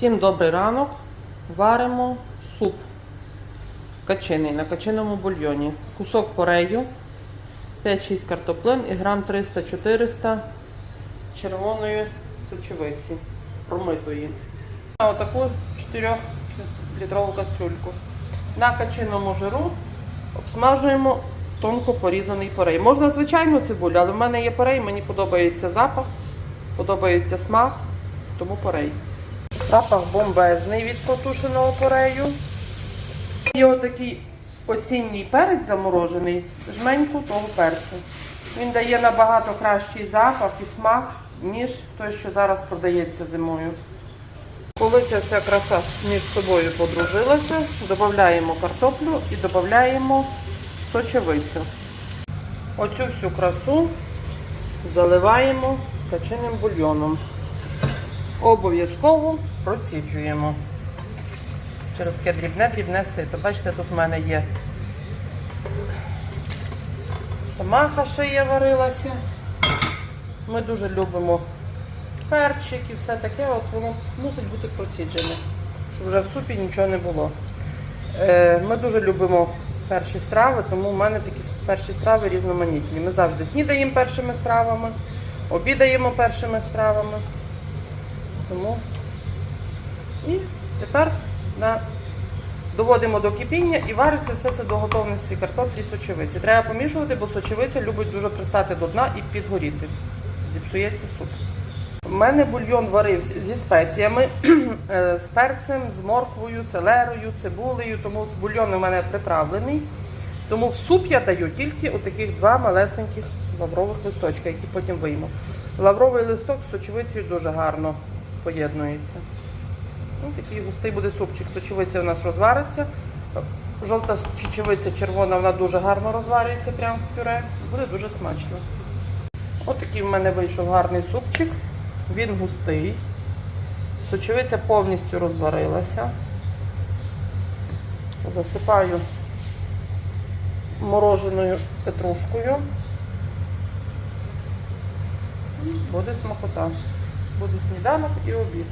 Всім добрий ранок. Варимо суп качиний на качиному бульйоні. Кусок порею, 5-6 картоплин і грам 300-400 червоної сочевиці промитої. На отаку 4-літрову кастрюльку. На качиному жиру обсмажуємо тонко порізаний порей. Можна звичайну цибулю, але в мене є порей, мені подобається запах, подобається смак, тому порей. Запах бомбезний від потушеного порею. Є отакий осінній перець заморожений, жменьку того перцю. Він дає набагато кращий запах і смак, ніж той, що зараз продається зимою. Коли ця вся краса між собою подружилася, додаємо картоплю і додаємо сочевицю. Оцю всю красу заливаємо качиним бульйоном. Обов'язково проціджуємо. Через таке дрібне-дрібне сито. Бачите, тут в мене є Тамаха ще є варилася. Ми дуже любимо перчик і все таке, от воно мусить бути проціджене, щоб вже в супі нічого не було. Е, Ми дуже любимо перші страви, тому в мене такі перші страви різноманітні. Ми завжди снідаємо першими стравами, обідаємо першими стравами. Тому і тепер на... доводимо до кипіння і вариться все це до готовності картоплі і сочевиці. Треба помішувати, бо сочевиця любить дуже пристати до дна і підгоріти. Зіпсується суп. У мене бульйон варився зі спеціями, е, з перцем, з морквою, селерою, цибулею, тому бульйон у мене приправлений. Тому в суп я даю тільки отаких два малесеньких лаврових листочка, які потім вийму. Лавровий листок з сочевицею дуже гарно поєднується. Ну, такий густий буде супчик. Сочевиця у нас розвариться. Жовта чечевиця червона, вона дуже гарно розварюється прямо в пюре. Буде дуже смачно. Ось такий в мене вийшов гарний супчик. Він густий. Сочевиця повністю розварилася. Засипаю мороженою петрушкою. Буде смакота. Буде сніданок і обід.